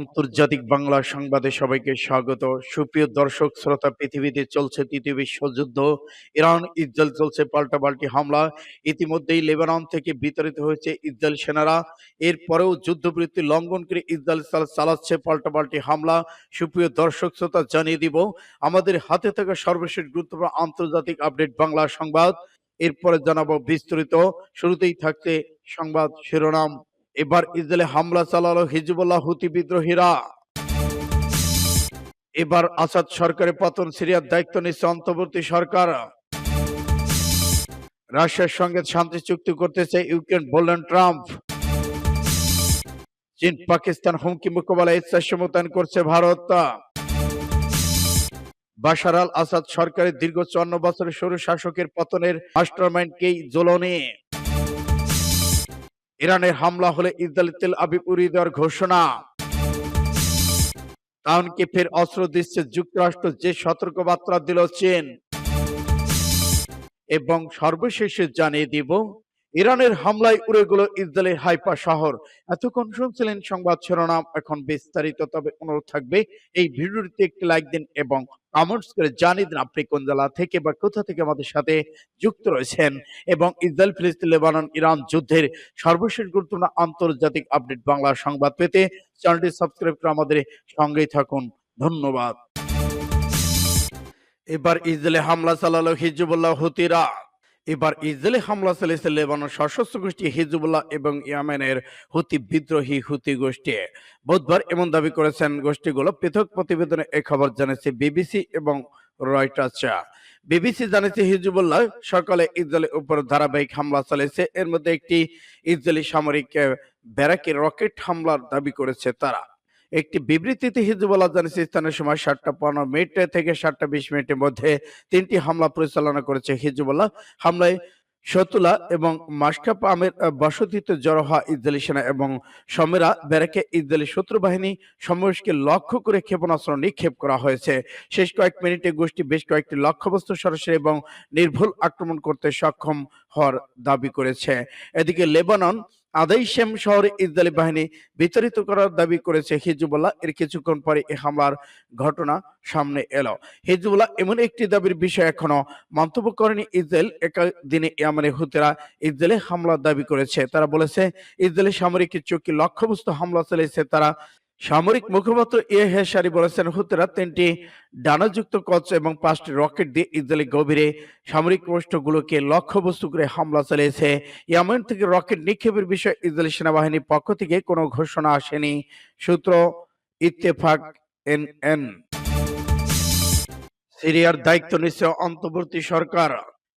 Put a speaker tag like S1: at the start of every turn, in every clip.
S1: আন্তর্জাতিক বাংলা সংবাদে সবাইকে স্বাগত। সুপ্রিয় দর্শক, শ্রোতা, পৃথিবীতে চলছে তৃতীয় বিশ্বযুদ্ধ। ইরান, ইসরায়েল চলছে পাল্টাপাল্টি হামলা। ইতিমধ্যেই লেবানন থেকে বিতাড়িত হয়েছে ইসরায়েল সেনারা। এরপরেও যুদ্ধবৃত্তি লঙ্ঘন করে ইসরায়েল চালা- চালাচ্ছে পাল্টাপাল্টি হামলা। সুপ্রিয় দর্শক, শ্রোতা, জানিয়ে দিব, আমাদের হাতে থাকা সর্বশেষ গুরুত্বপূর্ণ আন্তর্জাতিক আপডেট বাংলা সংবাদ। এরপরে জানাব বিস্তারিত। শুরুতেই থাকছে সংবাদ শিরোনাম। এবার ইসরায়েলে হামলা চালালো হিজবুল্লাহ হুতি বিদ্রোহীরা। এবার আসাদ সরকারের পতন সিরিয়ার দায়িত্ব নিচ্ছে অন্তর্বর্তী সরকার। রাশিয়ার সঙ্গে শান্তি চুক্তি করতেছে ইউক্রেন, বললেন ট্রাম্প। চীন, পাকিস্তান হুমকি মোকাবেলায় ইচ্ছা মোতায়েন করছে ভারত। বাশার আল আসাদ সরকারের দীর্ঘ চুয়ান্ন বছরের সরু শাসকের পতনের মাস্টারমাইন্ডকেই জ্বলনে। ইরানের হামলা হলে ইসরায়েল তেল আবিব উড়িয়ে দেওয়ার ঘোষণা। তাউনকে ফের অস্ত্র দিচ্ছে যুক্তরাষ্ট্র যে সতর্কবার্তা দিল চীন? এবং সর্বশেষে জানিয়ে দিব, ইরানের হামলায় উড়ে গেল ইসরায়েলের হাইপা শহর। এতক্ষণ শুনছিলেন সংবাদ শিরোনাম এখন বিস্তারিত, তবে অনুরোধ থাকবে, এই ভিডিওটিতে একটি লাইক দিন এবং কমেন্টস করে জানিয়ে দিন, আপনি কোন জেলা থেকে বা কোথা থেকে আমাদের সাথে যুক্ত রয়েছেন? এবং ইসরায়েল, ফিলিস্তিন, লেবানন, ইরান যুদ্ধের সর্বশেষ গুরুত্বপূর্ণ আন্তর্জাতিক আপডেট বাংলা সংবাদ পেতে চ্যানেলটি সাবস্ক্রাইব করে আমাদের সঙ্গেই থাকুন। ধন্যবাদ। এবার ইসরায়েলে হামলা চালালো হিজবুল্লাহ হুতিরা। এবার ইসরায়েলে হামলা চালিয়েছে লেবানন সশস্ত্র গোষ্ঠী হিজবুল্লাহ এবং ইয়ামেনের হুতি বিদ্রোহী হুতি গোষ্ঠী। বুধবার এমন দাবি করেছেন গোষ্ঠীগুলো পৃথক প্রতিবেদনে এই খবর জানিয়েছে বিবিসি এবং রয়টার্স। বিবিসি জানিয়েছে হিজবুল্লাহ সকালে ইসরায়েলের উপর ধারাবাহিক হামলা চালিয়েছে। এর মধ্যে একটি ইসরায়েলি সামরিক ব্যারাকে রকেট হামলার দাবি করেছে তারা। একটি বিবৃতিতে হিজবুল্লাহ জানিয়েছে স্থানীয় সময় সাতটা পনেরো মিনিট থেকে সাতটা বিশ মিনিটের মধ্যে তিনটি হামলা পরিচালনা করেছে হিজবুল্লাহ। হামলায় শতুলা এবং মাসকাপ আমের বসতিতে জড়ো হওয়া ইসরায়েলি সেনা এবং সমেরা ব্যারাকে ইসরায়েলি শত্রু বাহিনী সমাবেশকে লক্ষ্য করে ক্ষেপণাস্ত্র নিক্ষেপ করা হয়েছে। শেষ কয়েক মিনিটে গোষ্ঠী বেশ কয়েকটি লক্ষ্যবস্তু সরাসরি এবং নির্ভুল আক্রমণ করতে সক্ষম হওয়ার দাবি করেছে। এদিকে লেবানন আদাইশেম শহরে ইসরায়েলি বাহিনী বিতাড়িত করার দাবি করেছে। হিজবুল্লাহ এর কিছুক্ষণ পরে এই হামলার ঘটনা সামনে এলো। হিজবুল্লাহ এমন একটি দাবির বিষয় এখনও মন্তব্য করেনি। ইসরায়েল দিনে ইয়ামানে হুতেরা ইসরায়েলে হামলার দাবি করেছে। তারা বলেছে ইসরায়েলি সামরিক চৌকি লক্ষ্যবস্তু হামলা চালিয়েছে। তারা সামরিক মুখপাত্র এ হেসারি বলেছেন, হুতেরা তিনটি ডানাযুক্ত কচ এবং পাঁচটি রকেট দিয়ে ইসরায়েলি গভীরে সামরিক পোস্টগুলোকে লক্ষ্যবস্তু করে হামলা চালিয়েছে। ইয়ামেন থেকে রকেট নিক্ষেপের বিষয়ে ইসরায়েলি সেনাবাহিনীর পক্ষ থেকে কোনো ঘোষণা আসেনি। সূত্র ইত্তেফাক এন এন সিরিয়ার দায়িত্ব নিচ্ছে অন্তর্বর্তী সরকার।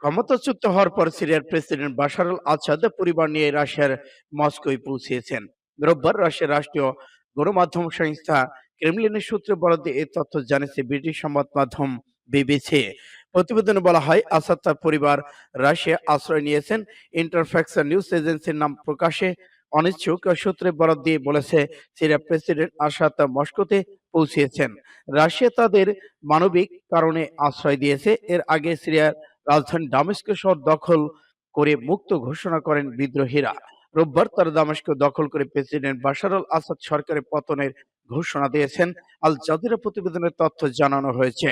S1: ক্ষমতাচ্যুত হওয়ার পর সিরিয়ার প্রেসিডেন্ট বাশার আল আসাদ পরিবার নিয়ে রাশিয়ার মস্কোয় পৌঁছেছেন। রোববার রাশিয়ার রাষ্ট্রীয় গণমাধ্যম সংস্থা ক্রেমলিনের সূত্রে বরাদ্দে এই তথ্য জানিয়েছে ব্রিটিশ সংবাদ মাধ্যম বিবিসি। প্রতিবেদনে বলা হয়, আসাদ তার পরিবার রাশিয়া আশ্রয় নিয়েছেন। ইন্টারফ্যাক্সার নিউজ এজেন্সির নাম প্রকাশে অনিচ্ছুক সূত্রে বরাদ দিয়ে বলেছে, সিরিয়া প্রেসিডেন্ট আসাদ মস্কোতে পৌঁছিয়েছেন। রাশিয়া তাদের মানবিক কারণে আশ্রয় দিয়েছে। এর আগে সিরিয়ার রাজধানী দামেস্ক শহর দখল করে মুক্ত ঘোষণা করেন বিদ্রোহীরা। রোববার তারা দামেস্ক দখল করে প্রেসিডেন্ট বাশার আল আসাদ সরকারের পতনের ঘোষণা দিয়েছেন। আল জাজিরা প্রতিবেদনের তথ্য জানানো হয়েছে।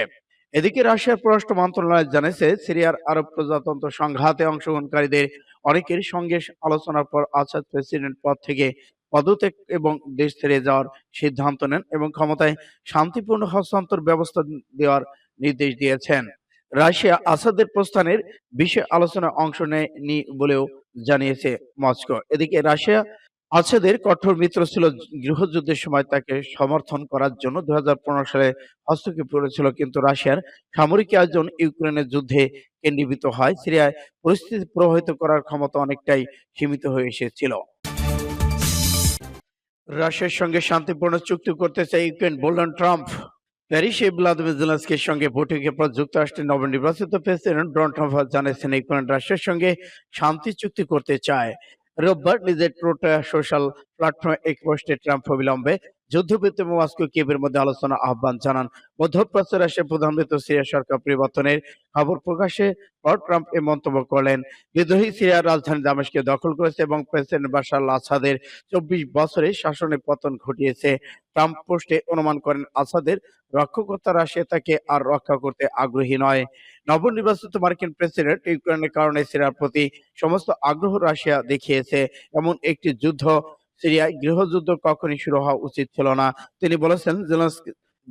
S1: এদিকে রাশিয়ার পররাষ্ট্র মন্ত্রণালয় জানিয়েছে, সিরিয়ার আরব প্রজাতন্ত্র সংঘাতে অংশগ্রহণকারীদের অনেকের সঙ্গে আলোচনার পর আসাদ প্রেসিডেন্ট পদ থেকে পদত্যাগ এবং দেশ ছেড়ে যাওয়ার সিদ্ধান্ত নেন এবং ক্ষমতায় শান্তিপূর্ণ হস্তান্তর ব্যবস্থা দেওয়ার নির্দেশ দিয়েছেন। রাশিয়া আসাদের প্রস্থানের বিষয়ে আলোচনায় অংশ নেয়নি বলেও জানিয়েছে মস্কো। এদিকে রাশিয়া আসাদের কঠোর মিত্র ছিল গৃহযুদ্ধের সময় তাকে সমর্থন করার জন্য। দু সালে হস্তক্ষেপ করেছিল, কিন্তু রাশিয়ার সামরিক আয়োজন ইউক্রেনের যুদ্ধে কেন্দ্রীভূত হয়। সিরিয়ায় পরিস্থিতি প্রভাবিত করার ক্ষমতা অনেকটাই সীমিত হয়ে এসেছিল। রাশিয়ার সঙ্গে শান্তিপূর্ণ চুক্তি করতে চায় ইউক্রেন, বললেন ট্রাম্প। প্যারিসে ভ্লাদিমির সঙ্গে বৈঠকে পর যুক্তরাষ্ট্রের নবনির্বাচিত প্রেসিডেন্ট ডোনাল্ড জানিয়েছেন ইউক্রেন রাশিয়ার সঙ্গে শান্তি চুক্তি করতে চায়। রোববার নিজের সোশ্যাল প্ল্যাটফর্মে এক পোস্টে ট্রাম্প অবিলম্বে যুদ্ধবিরতি এবং মস্কো কিয়েভের মধ্যে আলোচনা আহ্বান জানান। মধ্যপ্রাচ্য রাশিয়ার প্রধানমন্ত্রী সিরিয়া সরকার পরিবর্তনের খবর প্রকাশে পর ট্রাম্প এ মন্তব্য করলেন। বিদ্রোহী সিরিয়ার রাজধানী দামেশকে দখল করেছে এবং প্রেসিডেন্ট বাশার আসাদের চব্বিশ বছরে শাসনে পতন ঘটিয়েছে। ট্রাম্প পোস্টে অনুমান করেন, আসাদের রক্ষকর্তা রাশিয়া তাকে আর রক্ষা করতে আগ্রহী নয়। নবনির্বাচিত মার্কিন প্রেসিডেন্ট ইউক্রেনের কারণে সিরিয়ার প্রতি সমস্ত আগ্রহ রাশিয়া দেখিয়েছে। এমন একটি যুদ্ধ সিরিয়ায় গৃহযুদ্ধ কখনই শুরু হওয়া উচিত ছিল না। তিনি বলেছেন,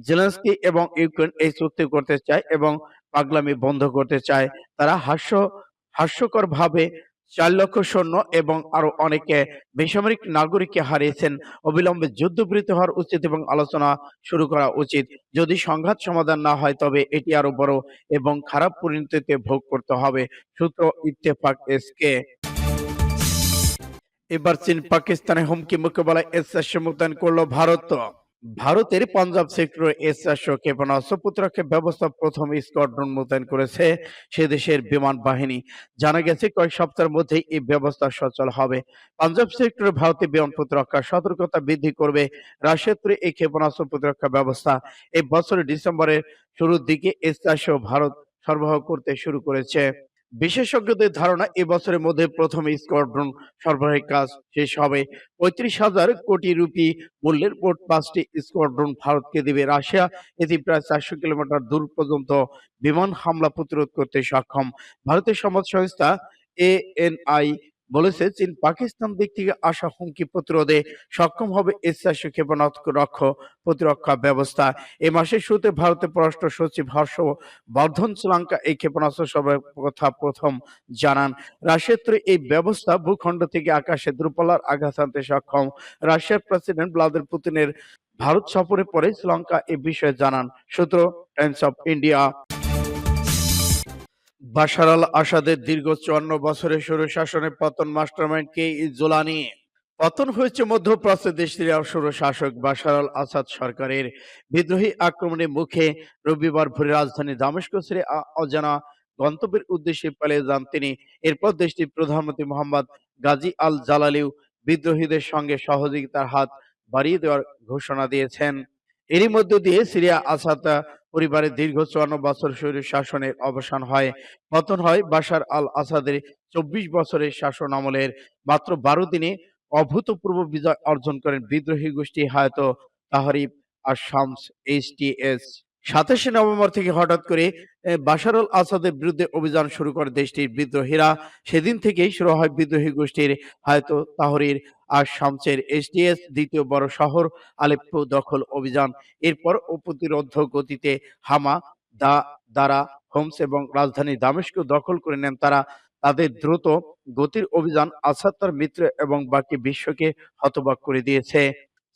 S1: জেলেন্সকি এবং ইউক্রেন এই চুক্তি করতে চায় এবং পাগলামি বন্ধ করতে চায়। তারা হাস্য হাস্যকর ভাবে চার লক্ষ সৈন্য এবং আরও অনেকে বেসামরিক নাগরিককে হারিয়েছেন। অবিলম্বে যুদ্ধবিরতি হওয়ার উচিত এবং আলোচনা শুরু করা উচিত। যদি সংঘাত সমাধান না হয়, তবে এটি আরও বড় এবং খারাপ পরিণতিতে ভোগ করতে হবে। সূত্র ইত্তেফাক এসকে এবার চীন পাকিস্তানে হুমকি মোকাবেলায় এস চারশো মোতায়েন করল ভারত। ভারতের পাঞ্জাব সেক্টরে এস চারশো ক্ষেপণাস্ত্র প্রতিরক্ষা ব্যবস্থা প্রথম স্কোয়াড্রন মোতায়েন করেছে সে দেশের বিমান বাহিনী। জানা গেছে, কয়েক সপ্তাহের মধ্যে এই ব্যবস্থা সচল হবে। পাঞ্জাব সেক্টরে ভারতের বিমান প্রতিরক্ষা সতর্কতা বৃদ্ধি করবে। রাশিয়ার তৈরি এই ক্ষেপণাস্ত্র প্রতিরক্ষা ব্যবস্থা এই বছরের ডিসেম্বরের শুরুর দিকে এস চারশো ভারত সরবরাহ করতে শুরু করেছে। বিশেষজ্ঞদের ধারণা এবছরের মধ্যে প্রথম স্কোয়াড্রন সরবরাহের কাজ শেষ হবে। পঁয়ত্রিশ হাজার কোটি রুপি মূল্যের পোর্ট পাঁচটি স্কোয়াড্রন ভারতকে দেবে রাশিয়া। এটি প্রায় চারশো কিলোমিটার দূর পর্যন্ত বিমান হামলা প্রতিরোধ করতে সক্ষম। ভারতের সমাজ সংস্থা এএনআই বলেছে, চীন পাকিস্তান দিক থেকে আসা হুমকি প্রতিরোধে সক্ষম হবে ক্ষেপণাস্ত্র রক্ষ প্রতিরক্ষা ব্যবস্থা। এ মাসের শুরুতে ভারতের পররাষ্ট্র সচিব হর্ষ বর্ধন শ্রীলঙ্কা এই ক্ষেপণাস্ত্র সরবরাহের কথা প্রথম জানান, রাশিয়ার এই ব্যবস্থা ভূখণ্ড থেকে আকাশে দূরপাল্লার আঘাত আনতে সক্ষম। রাশিয়ার প্রেসিডেন্ট ভ্লাদিমির পুতিনের ভারত সফরের পরে শ্রীলঙ্কা এ বিষয়ে জানান, সূত্র Times of India. Bashar al আসাদের দীর্ঘ চুয়ান্ন বছরের সৌর শাসনের পতন মাস্টারমাইন্ড কে জোলানি। পতন হয়েছে মধ্যপ্রাচ্যের দেশ সিরিয়ার সৌর শাসক বাশার আল আসাদ সরকারের। বিদ্রোহী আক্রমণের মুখে রবিবার ভোরে রাজধানী দামেস্ক ছেড়ে অজানা গন্তব্যের উদ্দেশ্যে পালিয়ে যান তিনি। এরপর দেশটির প্রধানমন্ত্রী মোহাম্মদ গাজী আল জালালিও বিদ্রোহীদের সঙ্গে সহযোগিতার হাত বাড়িয়ে দেওয়ার ঘোষণা দিয়েছেন। এরই মধ্য দিয়ে সিরিয়া আসাদ পরিবারের দীর্ঘ চুয়ান্ন বছর স্বৈর শাসনের অবসান হয়। পতন হয় বাশার আল আসাদের চব্বিশ বছরের শাসন আমলের মাত্র বারো দিনে। অভূতপূর্ব বিজয় অর্জন করেন বিদ্রোহী গোষ্ঠী হায়াত তাহরিফ আর শামস এইচটিএস সাতাশে নভেম্বর থেকে হঠাৎ করে এ, বাশার আল আসাদের বিরুদ্ধে অভিযান শুরু করে দেশটির বিদ্রোহীরা। সেদিন থেকেই শুরু হয় বিদ্রোহী গোষ্ঠীর হয়তো তাহরির আর শামসের এইচটিএস দ্বিতীয় বড় শহর আলেপ্পো দখল অভিযান। এরপর প্রতিরোধ গতিতে হামা দা দ্বারা হোমস এবং রাজধানী দামেস্ক দখল করে নেন তারা। তাদের দ্রুত গতির অভিযান আসাদ তার মিত্র এবং বাকি বিশ্বকে হতবাক করে দিয়েছে।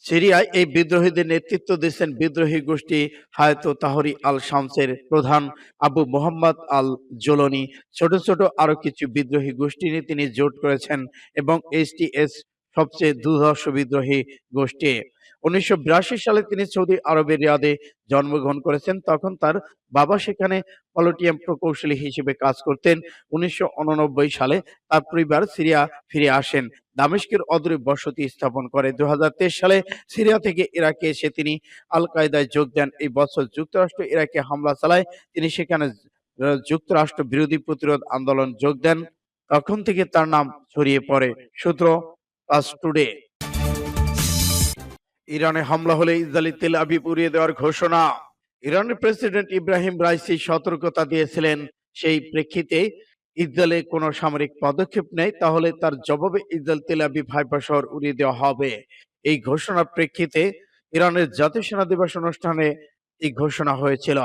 S1: সিরিয়ায় এই বিদ্রোহীদের নেতৃত্ব দিচ্ছেন বিদ্রোহী গোষ্ঠী হায়তো তাহরি আল শামসের প্রধান আবু মোহাম্মদ আল জোলনি ছোট ছোট আরও কিছু বিদ্রোহী গোষ্ঠী নিয়ে তিনি জোট করেছেন এবং এইচটিএস সবচেয়ে দুর্ধর্ষ বিদ্রোহী গোষ্ঠী। উনিশশো বিরাশি সালে তিনি সৌদি আরবের রিয়াদে জন্মগ্রহণ করেছেন। তখন তার বাবা সেখানে পলিটিয়াম প্রকৌশলী হিসেবে কাজ করতেন। উনিশশো উননব্বই সালে তার পরিবার সিরিয়া ফিরে আসেন। দামেস্কের অদূরে বসতি স্থাপন করে। দু হাজার তেইশ সালে সিরিয়া থেকে ইরাকে এসে তিনি আল কায়দায় যোগ দেন। এই বছর যুক্তরাষ্ট্র ইরাকে হামলা চালায়। তিনি সেখানে যুক্তরাষ্ট্র বিরোধী প্রতিরোধ আন্দোলন যোগ দেন। তখন থেকে তার নাম ছড়িয়ে পড়ে। সূত্র টুডে। ইরানে হামলা হলে ইসরায়েলি তেল আবিব উড়িয়ে দেওয়ার ঘোষণা। ইরানের প্রেসিডেন্ট ইব্রাহিম রাইসি সতর্কতা দিয়েছিলেন। সেই প্রেক্ষিতে ইসরায়েলে কোনো সামরিক পদক্ষেপ নেয় তাহলে তার জবাবে ইসরায়েল তেল আবিব হাইফা শহর উড়িয়ে দেওয়া হবে। এই ঘোষণার প্রেক্ষিতে ইরানের জাতীয় সেনা দিবস অনুষ্ঠানে এই ঘোষণা হয়েছিল।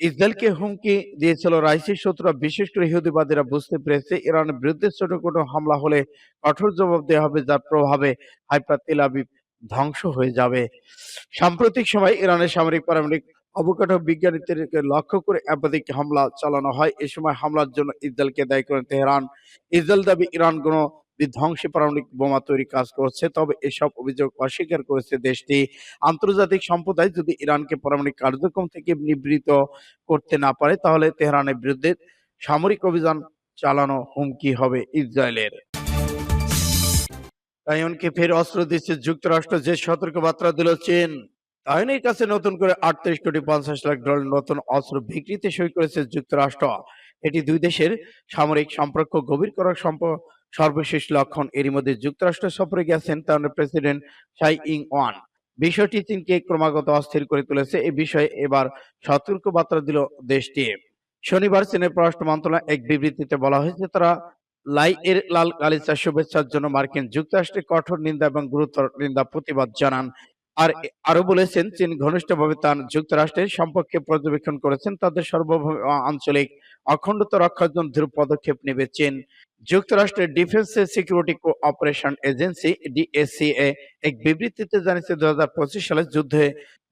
S1: ইসরায়েলকে হুমকি দিয়েছিল রাইসির শত্রুরা বিশেষ করে ইহুদিবাদীরা বুঝতে পেরেছে ইরানের বিরুদ্ধে ছোট কোনো হামলা হলে কঠোর জবাব দেওয়া হবে যার প্রভাবে হাইফা তেল আবিব ধ্বংস হয়ে যাবে। সাম্প্রতিক সময় ইরানের সামরিক পারমাণবিক অবকাঠামো বিজ্ঞানীদেরকে লক্ষ্য করে একাধিক হামলা চালানো হয়। এ সময় হামলার জন্য ইসরায়েলকে দায়ী করেন তেহরান। ইসরায়েল দাবি, ইরান কোনো বিধ্বংসী পারমাণবিক বোমা তৈরি কাজ করছে, তবে এসব অভিযোগ অস্বীকার করেছে দেশটি। আন্তর্জাতিক সম্প্রদায় যদি ইরানকে পারমাণবিক কার্যক্রম থেকে নিবৃত করতে না পারে, তাহলে তেহরানের বিরুদ্ধে সামরিক অভিযান চালানো হুমকি হবে ইসরায়েলের। তাইওয়ানকে ফের অস্ত্র দিচ্ছে, যুক্তরাষ্ট্র যে সতর্কবার্তা দিল চীন তাইওয়ানের কাছে নতুন করে আটত্রিশ কোটি পঞ্চাশ লাখ ডলার নতুন অস্ত্র বিক্রিতে সই করেছে যুক্তরাষ্ট্র। এটি দুই দেশের সামরিক সম্পর্ক গভীর করার সম্প, সর্বশেষ লক্ষণ। এরই মধ্যে যুক্তরাষ্ট্র সফরে গেছেন তাইওয়ানের প্রেসিডেন্ট সাই ইং ওয়ান বিষয়টি চীনকে ক্রমাগত অস্থির করে তুলেছে, এ বিষয়ে এবার সতর্ক বার্তা দিল দেশটি। শনিবার চীনের পররাষ্ট্র মন্ত্রণালয় এক বিবৃতিতে বলা হয়েছে, তারা লাই এর লাল গালিচা শুভেচ্ছার জন্য মার্কিন যুক্তরাষ্ট্রের কঠোর নিন্দা এবং গুরুতর নিন্দা প্রতিবাদ জানান। আর আরও বলেছেন, চীন ঘনিষ্ঠভাবে তার যুক্তরাষ্ট্রের সম্পর্কে পর্যবেক্ষণ করেছেন। তাদের সর্বভৌম আঞ্চলিক অখণ্ডতা রক্ষার জন্য দৃঢ় পদক্ষেপ নেবে চীন। যুক্তরাষ্ট্রের defence security operation agency, DSCA, এক বিবৃতিতে জানিয়েছে দু হাজার পঁচিশ সালে যুদ্ধে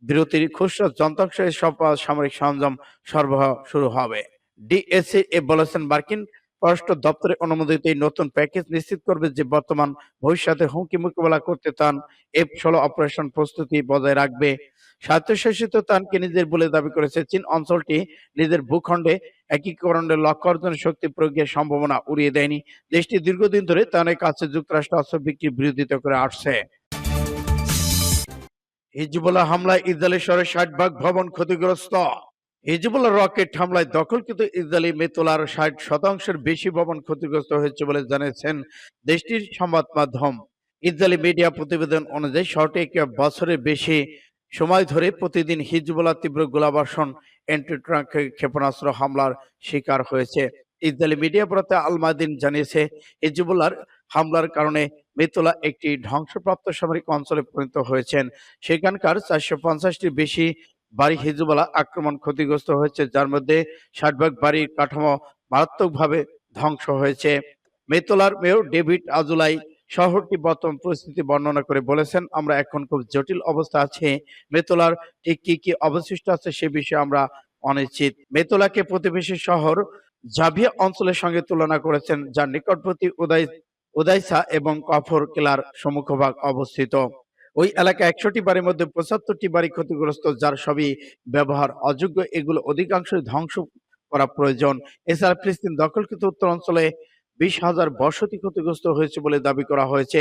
S1: বিরতির খুচরা যন্ত্রাংশ সব সামরিক সরঞ্জাম সরবরাহ শুরু হবে। ডিএসসি এ বলেছেন, মার্কিন পররাষ্ট্র দপ্তরের অনুমোদিত এই নতুন প্যাকেজ নিশ্চিত করবে যে বর্তমান ভবিষ্যতে হুমকি মোকাবেলা করতে তান এফ ষোলো অপারেশন প্রস্তুতি বজায় রাখবে। স্বায়ত্তশাসিত তানকে নিজের বলে দাবি করেছে চীন অঞ্চলটি নিজের ভূখণ্ডে একীকরণের লক্ষ্য অর্জনের শক্তি প্রয়োগের সম্ভাবনা উড়িয়ে দেয়নি। দেশটি দীর্ঘদিন ধরে তানের কাছে যুক্তরাষ্ট্র অস্ত্র বিক্রির বিরোধিতা করে আসছে। হিজবুল্লাহ হামলায় ইসরায়েলের শহরে ষাট ভাগ ভবন ক্ষতিগ্রস্ত। হিজবুল্লাহ রকেট হামলায় দখলকৃত ইসরায়েলি মেতলার ষাট শতাংশের বেশি ভবন ক্ষতিগ্রস্ত হয়েছে বলে জানিয়েছেন দেশটির সংবাদ মাধ্যম। ইসরায়েলি মিডিয়া প্রতিবেদন অনুযায়ী, শহরটি এক বছরের বেশি সময় ধরে প্রতিদিন হিজবুল্লাহ তীব্র গোলাবর্ষণ এন্টি ট্রাঙ্ক ক্ষেপণাস্ত্র হামলার শিকার হয়েছে। ইসরায়েলি মিডিয়া বরাতে আলমাদিন জানিয়েছে, হিজবুল্লাহর হামলার কারণে মেতলা একটি ধ্বংসপ্রাপ্ত সামরিক অঞ্চলে পরিণত হয়েছেন। সেখানকার চারশো পঞ্চাশটি বেশি বাড়ি হিজবুল্লাহ আক্রমণ ক্ষতিগ্রস্ত হয়েছে, যার মধ্যে ষাট ভাগ বাড়ির কাঠামো মারাত্মকভাবে ধ্বংস হয়েছে। মেতলার মেয়র ডেভিড আজুলাই শহরটি বর্তমান পরিস্থিতি বর্ণনা করে বলেছেন, আমরা এখন খুব জটিল অবস্থা আছে। মেতলার ঠিক কি কি অবশিষ্ট আছে সে বিষয়ে আমরা অনিশ্চিত। মেতলাকে প্রতিবেশী শহর জাভিয়া অঞ্চলের সঙ্গে তুলনা করেছেন, যার নিকটবর্তী উদয় উদাইসা এবং কফর কেলার সম্মুখভাগ অবস্থিত। ওই এলাকা একশোটি বাড়ির মধ্যে পঁচাত্তরটি বাড়ি ক্ষতিগ্রস্ত, যার সবই ব্যবহার অযোগ্য। এগুলো অধিকাংশই ধ্বংস করা প্রয়োজন। এছাড়া ফিলিস্তিন দখলকৃত উত্তর অঞ্চলে বিশ হাজার বসতি ক্ষতিগ্রস্ত হয়েছে বলে দাবি করা হয়েছে।